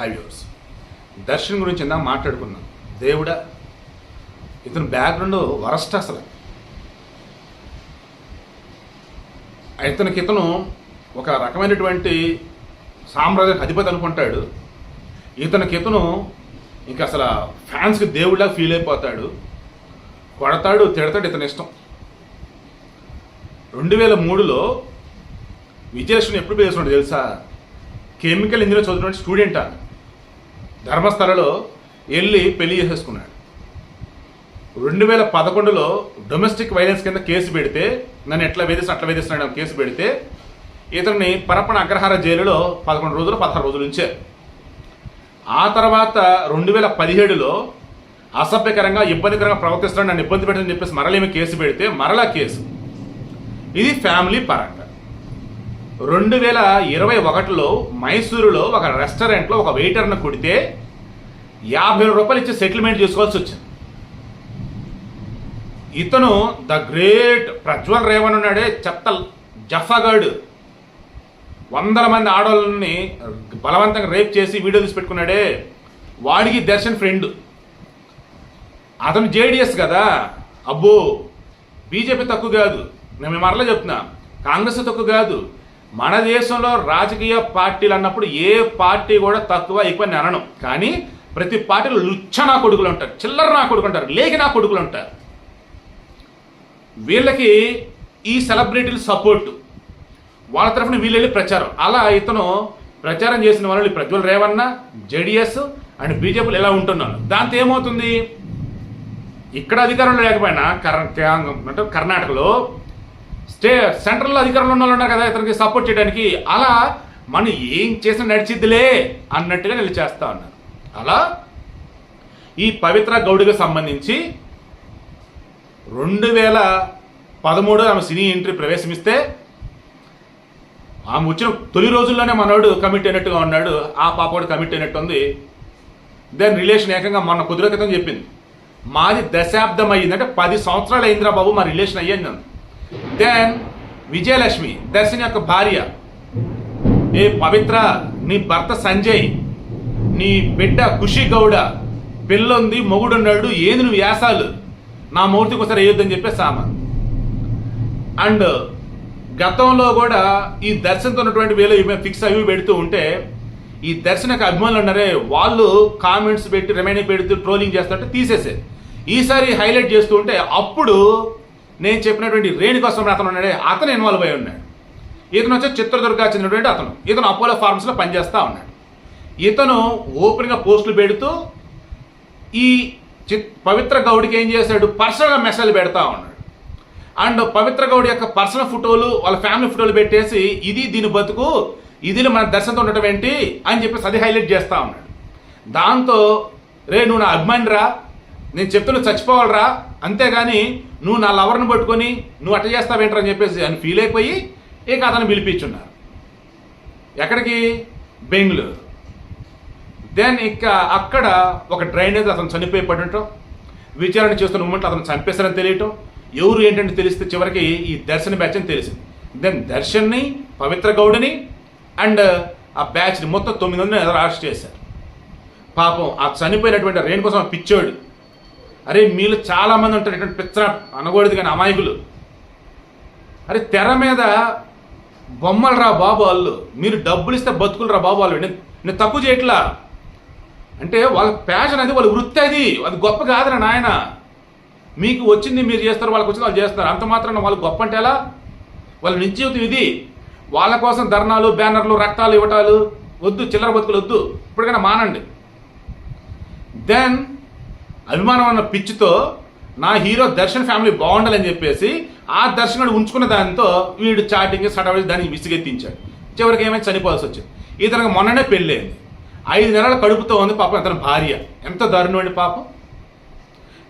హైవ్యూర్స్ దర్శన్ గురించి ఇందాక మాట్లాడుకున్నాం. దేవుడా ఇతను బ్యాక్గ్రౌండ్ వరస్ట్ అసలు. ఇతనికి ఇతను ఒక రకమైనటువంటి సామ్రాజ్య అధిపతి అనుకుంటాడు. ఇతనికి ఇతను ఇంకా అసలు ఫ్యాన్స్కి దేవుడిలా ఫీల్ అయిపోతాడు. కొడతాడు తిడతాడు ఇతని ఇష్టం. రెండు వేల మూడులో విజయలక్ష్మి ఎప్పుడు పేసుకున్నాడు తెలుసా? కెమికల్ ఇంజనీర్ చదువుతున్న స్టూడెంట్? అని ధర్మస్థలలో వెళ్ళి పెళ్ళి చేసేసుకున్నాడు. రెండు వేల పదకొండులో డొమెస్టిక్ వైలెన్స్ కింద కేసు పెడితే నన్ను ఎట్లా వేధిస్తున్నా అట్లా వేధిస్తున్నాడు కేసు పెడితే ఇతన్ని పరపణ అగ్రహార జైలులో పదకొండు రోజులు పదహారు రోజులు ఉంచారు. ఆ తర్వాత రెండు వేల పదిహేడులో అసభ్యకరంగా ఇబ్బందికరంగా ప్రవర్తిస్తున్నాడు నన్ను ఇబ్బంది పెట్టని చెప్పేసి మరలేమి కేసు పెడితే మరలా కేసు. ఇది ఫ్యామిలీ పరంగా. రెండు వేల ఇరవై ఒకటిలో మైసూరులో ఒక రెస్టారెంట్లో ఒక వెయిటర్ను కుడితే యాభై వేల రూపాయలు ఇచ్చి సెటిల్మెంట్ చేసుకోవాల్సి వచ్చింది. ఇతను ద గ్రేట్ ప్రజ్వల్ రేవన్ ఉన్నాడే చెత్త జఫాగాడు. వందల మంది ఆడవాళ్ళని బలవంతంగా రేప్ చేసి వీడియో తీసి పెట్టుకున్నాడే. వాడికి దర్శన్ ఫ్రెండ్. అతను జేడిఎస్ కదా. అబ్బో బీజేపీ తక్కువ కాదు. నేను మరలా చెప్తున్నా. కాంగ్రెస్ తక్కువ కాదు. మన దేశంలో రాజకీయ పార్టీలు అన్నప్పుడు ఏ పార్టీ కూడా తక్కువ ఎక్కువ నేను అనను కానీ ప్రతి పార్టీలో లుచ్చ నా కొడుకులు ఉంటారు చిల్లర నా కొడుకు ఉంటారు లేకి నా కొడుకులు ఉంటారు. వీళ్ళకి ఈ సెలబ్రిటీలు సపోర్ట్ వాళ్ళ తరఫున వీళ్ళు వెళ్ళి ప్రచారం. అలా ఇతను ప్రచారం చేసిన వాళ్ళు ప్రజ్వల్ రేవన్న జేడిఎస్ అండ్ బీజేపీలు ఎలా ఉంటున్నారు దాంతో ఏమవుతుంది? ఇక్కడ అధికారంలో లేకపోయినా కర్ అంటే కర్ణాటకలో స్టే సెంట్రల్ అధికారంలో ఉన్న వాళ్ళు ఉన్నారు కదా ఇతనికి సపోర్ట్ చేయడానికి. అలా మనం ఏం చేసినా నడిచిద్దిలే అన్నట్టుగా వీళ్ళు చేస్తా ఉన్నారు అలా ఈ పవిత్ర గౌడికి సంబంధించి రెండు వేల పదమూడు ఆమె సినీ ఎంట్రీ ప్రవేశమిస్తే ఆమె వచ్చిన తొలి రోజుల్లోనే మనోడు కమిట్ అయినట్టుగా ఉన్నాడు. ఆ పాపోడు కమిట్ అయినట్టు ఉంది. దెన్ రిలేషన్ ఏకంగా మొన్న కుదిర చెప్పింది. మాది దశాబ్దం అయ్యింది అంటే పది సంవత్సరాలు అయిందిరా బాబు మా రిలేషన్ అయ్యింది అంది దెన్ విజయలక్ష్మి దర్శన్ యొక్క భార్య ఏ పవిత్ర నీ భర్త సంజయ్ నీ బిడ్డ ఖుషి గౌడ పిల్లుంది మొగుడున్నాడు ఏది నువ్వు వ్యాసాలు నా మూర్తికి ఒకసారి వేయొద్దని చెప్పేసి ఆమె అండ్ గతంలో కూడా ఈ దర్శనంతో ఉన్నటువంటి వీళ్ళు ఫిక్స్ అవి పెడుతూ ఉంటే ఈ దర్శనకు అభిమానులు ఉన్నారే వాళ్ళు కామెంట్స్ పెట్టి రిమైనింగ్ పెడుతూ ట్రోలింగ్ చేస్తుంటే తీసేసే ఈసారి హైలైట్ చేస్తూ ఉంటే అప్పుడు నేను చెప్పినటువంటి రేణుకోసం అతను ఉన్నాడే అతను ఇన్వాల్వ్ అయి ఉన్నాడు. ఇతను వచ్చి చిత్రదుర్గా చెందినటువంటి అతను. ఇతను అపోలో ఫార్మ్స్లో పనిచేస్తూ ఉన్నాడు. ఇతను ఓపెన్గా పోస్టులు పెడుతూ ఈ చిత్ పవిత్ర గౌడికి ఏం చేశాడు? పర్సనల్గా మెసేజ్ పెడతా ఉన్నాడు. అండ్ పవిత్ర గౌడి యొక్క పర్సనల్ ఫోటోలు వాళ్ళ ఫ్యామిలీ ఫోటోలు పెట్టేసి ఇది దీని బతుకు ఇది మన దర్శనంతో ఉండటం ఏంటి? అని చెప్పేసి అది హైలైట్ చేస్తూ ఉన్నాడు. దాంతో రే నువ్వు నా అభిమానిరా నేను చెప్తున్నా చచ్చిపోవాలరా అంతేగాని నువ్వు నా లవర్ని పట్టుకొని నువ్వు అట్ట చేస్తావేంట్రా అని చెప్పేసి అని ఫీల్ అయిపోయి ఇక అతను పిలిపించున్నారు. ఎక్కడికి? బెంగళూరు. దెన్ ఇక అక్కడ ఒక డ్రైనేజ్ అతను చనిపోయి పడటం విచారణ చేస్తున్న మూమెంట్లో అతను చంపేశారని తెలియటం. ఎవరు ఏంటంటే తెలిస్తే చివరికి ఈ దర్శన బ్యాచ్ అని తెలిసింది. దెన్ దర్శన్ని పవిత్ర గౌడిని అండ్ ఆ బ్యాచ్ని మొత్తం తొమ్మిది మందిని అరెస్ట్ చేశారు. పాపం ఆ చనిపోయినటువంటి రేణు కోసం ఆ పిచ్చోడు అరే మీలో చాలామంది ఉంటారు. ఇటువంటి పిచ్చ అనకూడదు కానీ అమాయకులు. అరే తెర మీద బొమ్మలు రా బాబు వాళ్ళు. మీరు డబ్బులు ఇస్తే బతుకులు రా బాబు వాళ్ళు. నేను నేను తక్కువ చేయట్లా. అంటే వాళ్ళ ప్యాషన్ అది వాళ్ళ వృత్తి అది. అది గొప్ప కాదురా నాయన. మీకు వచ్చింది మీరు చేస్తారు వాళ్ళకి వచ్చింది వాళ్ళు చేస్తారు. అంత మాత్రం వాళ్ళు గొప్ప అంటే ఎలా? వాళ్ళ నిశ్చయితం ఇది. వాళ్ళ కోసం ధర్నాలు బ్యానర్లు రక్తాలు ఇవ్వటాలు వద్దు. చిల్లర బతుకులు వద్దు. ఇప్పటికైనా మానండి. దెన్ అభిమానం అన్న పిచ్చితో నా హీరో దర్శన్ ఫ్యామిలీ బాగుండాలని చెప్పేసి ఆ దర్శనుడు ఉంచుకున్న దానితో వీడు చాటింగ్ సడవడి దాన్ని విసిగెత్తించాడు. చివరికి ఏమైనా చనిపోవాల్సి వచ్చింది. ఇతనికి మొన్ననే పెళ్ళైంది. ఐదు నెలల కడుపుతో ఉంది పాపం ఇతని భార్య. ఎంత దారుణమండి పాపం.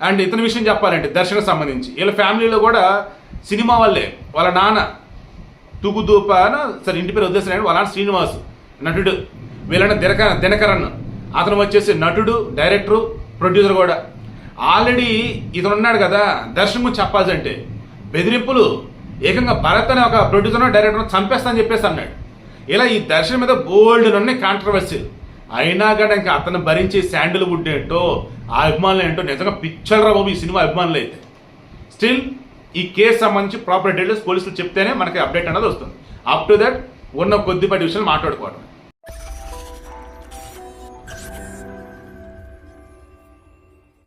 అండ్ ఇతని విషయం చెప్పాలంటే దర్శనకు సంబంధించి. వీళ్ళ ఫ్యామిలీలో కూడా సినిమా వాళ్ళే. వాళ్ళ నాన్న తుగుదూప సరే ఇంటి పేరు ఉద్దేశం వాళ్ళ నాన్న శ్రీనివాసు నటుడు. వీళ్ళన్న దినక దినకరన్. అతను వచ్చేసి నటుడు డైరెక్టరు ప్రొడ్యూసర్ కూడా. ఆల్రెడీ ఇతను ఉన్నాడు కదా దర్శనం చెప్పాల్సి అంటే బెదిరింపులు ఏకంగా భరత్ అనే ఒక ప్రొడ్యూసర్ను డైరెక్టర్ను చంపేస్తానని చెప్పేసి అన్నాడు. ఇలా ఈ దర్శనం మీద బోల్డ్ ఉన్నాయి కాంట్రవర్సీ అయినా కానీ ఇంకా అతను భరించే శాండిల్వుడ్ ఏంటో ఆ అభిమానులు ఏంటో నిజంగా పిచ్చలరా బాబు ఈ సినిమా అభిమానులు అయితే. స్టిల్ ఈ కేసు సంబంధించి ప్రాపర్ డీటెయిల్స్ పోలీసులు చెప్తేనే మనకి అప్డేట్ అనేది వస్తుంది. అప్ టు దట్ ఉన్న కొద్దిపాటి విషయాలు మాట్లాడుకోవడం